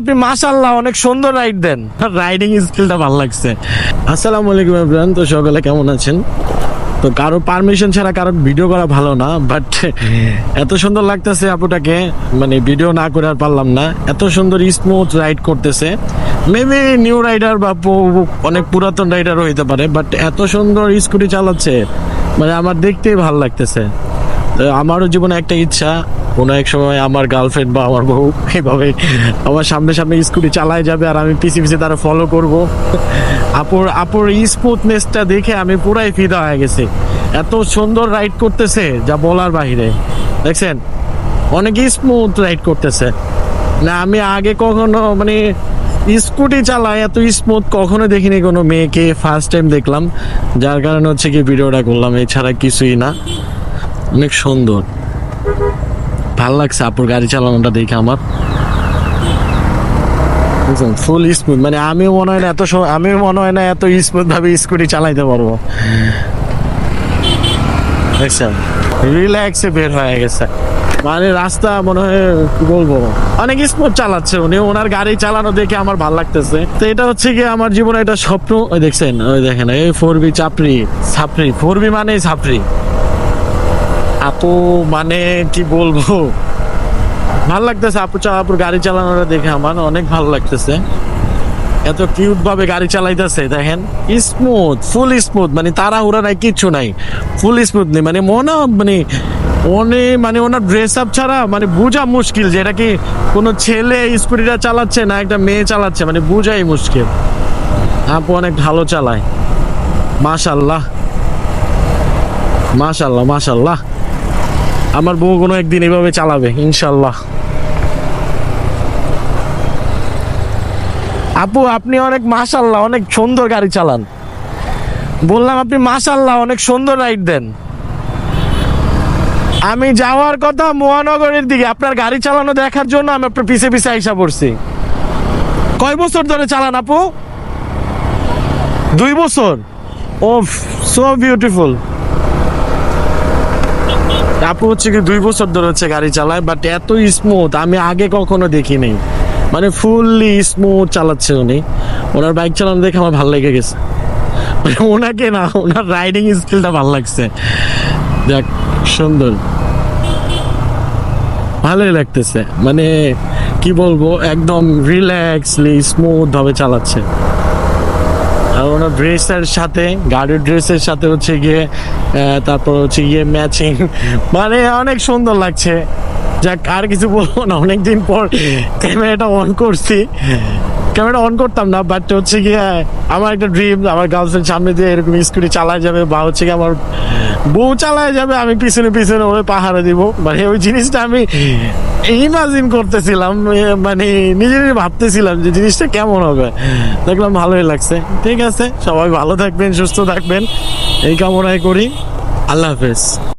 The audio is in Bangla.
আপনি মাশাল্লাহ অনেক সুন্দর রাইড দেন। রাইডিং স্কিলটা ভালো লাগছে। আসসালামু আলাইকুম ইব্রাহিম তো সকালে কেমন আছেন? তো কারও পারমিশন ছাড়া কারও ভিডিও করা ভালো না বাট এত সুন্দর লাগতেছে আপুটাকে মানে ভিডিও না করে আর পারলাম না। এত সুন্দর স্মুথ রাইড করতেছে। মেবি নিউ রাইডার বা অনেক পুরাতন রাইডারও হইতে পারে বাট এত সুন্দর স্কুটি চালাচ্ছে মানে আমার দেখতেই ভালো লাগতেছে। আমারও জীবনে একটা ইচ্ছা। কোনো এক সময় আমার গার্লফ্রেন্ড বা আমার বউ এভাবে আমার সামনে সামনে স্কুটি চালায় যাবে আর আমি পিছিয়ে পিছিয়ে তারা ফলো করব। আপুর আপুর স্মুথনেসটা দেখে আমি পুরাই ফিদা হয়ে গেছি। এত সুন্দর রাইড করতেছে, যা বলার বাহিরে। দেখছেন? অনেক স্মুথ রাইড করতেছে। না, আমি আগে কখনো মানে স্কুটি চালায় এত স্মুথ কখনো দেখিনি কোনো মেয়েকে। ফার্স্ট টাইম দেখলাম। যার কারণে হচ্ছে কি ভিডিওটা করলাম, এছাড়া কিছুই না। অনেক সুন্দর। ভালো লাগছে আপুর গাড়ি চালানোটা দেখে আমার। ফুল স্মুথ মানে আমিও মনে হয় না এত আমিও মনে হয় না এত স্মুথ ভাবে স্কুটি চালাইতে পারব। রিল্যাক্সে বের হয়ে গেছে। মানে রাস্তা মনে হয়, কি বলব? অনেক স্মুথ চালাচ্ছে উনি। ওনার গাড়ি চালানো দেখে আমার ভালো লাগতেছে। তো এটা হচ্ছে কি আমার জীবনে একটা স্বপ্ন। ওই দেখছেন? ওই দেখেন, এই ফোর বি চাপড়ি। ছাপড়ি। ফোর বি মানে ছাপড়ি। আপু মানে কি বলব? ভালো লাগতেছে আপু আপুর গাড়ি চালানোটা দেখে আমার, অনেক ভালো লাগতেছে। এত কিউট ভাবে গাড়ি চালাইতেছে, দেখেন। স্মুথ, ফুল স্মুথ মানে তাড়াহুড়া নাই, কিচ্ছু নাই। ফুল স্মুথ নেই মানে মনে মানে অনে মানে ওনার ড্রেস আপ ছাড়া মানে বোঝা মুশকিল যে এটা কি কোনো ছেলে স্কুটিটা চালাচ্ছে না একটা মেয়ে চালাচ্ছে মানে বোঝাই মুশকিল। আপু অনেক ভালো চালায়। মাশাল্লাহ। মাশাল্লাহ মাশাল্লাহ। আমার বউ কোনো একদিন এভাবে চালাবে ইনশাল্লাহ আপু, আপনি অনেক মাশাল্লাহ অনেক সুন্দর গাড়ি চালান। বললাম, আপনি মাশাল্লাহ অনেক সুন্দর রাইড দেন। আমি যাওয়ার কথা মহানগরের দিকে, আপনার গাড়ি চালানো দেখার জন্য আমি আপনার পিছে পিছে আইসা পড়ছি। কয় বছর ধরে চালান আপু? দুই বছর। ও সো বিউটিফুল আপু হচ্ছে কি দুই বছর ধরে হচ্ছে গাড়ি চালায় বাট এত স্মুথ আমি আগে কখনো দেখি নাই মানে ফুললি স্মুথ চালাচ্ছে উনি। ওনার বাইক চালানো দেখে আমার ভালো লেগে গেছে। মানে ওনাকে না, ওনার রাইডিং স্কিলটা ভালো লাগছে। দেখ সুন্দর। ভালোই লাগতেছে। মানে কি বলব, একদম রিল্যাক্সলি স্মুথ ভাবে চালাচ্ছে। ওনার ড্রেসের সাথে, গাড়ির ড্রেসের সাথে হচ্ছে গিয়ে তারপর হচ্ছে গিয়ে ম্যাচিং মানে অনেক সুন্দর লাগছে। যাক, আর কিছু বলব না, অনেকদিন পর ক্যামেরাটা অন করছি। ক্যামেরা অন করতাম না বাট হচ্ছে গিয়ে, আমার একটা ড্রিম আমার গার্লফ্রেন্ড সামনে দিয়ে এরকম স্কুটি চালায় যাবে বা হচ্ছে গিয়ে আমার বউ চালায় যাবে, আমি পিছনে পিছনে ওরে পাহারা দিব। মানে ওই জিনিসটা আমি ইমাজিন করতেছিলাম মানে নিজেরই ভাবতেছিলাম যে জিনিসটা কেমন হবে। দেখলাম ভালোই লাগছে। ঠিক আছে, সবাই ভালো থাকবেন, সুস্থ থাকবেন। এই কামনাই করি। আল্লাহ হাফেজ।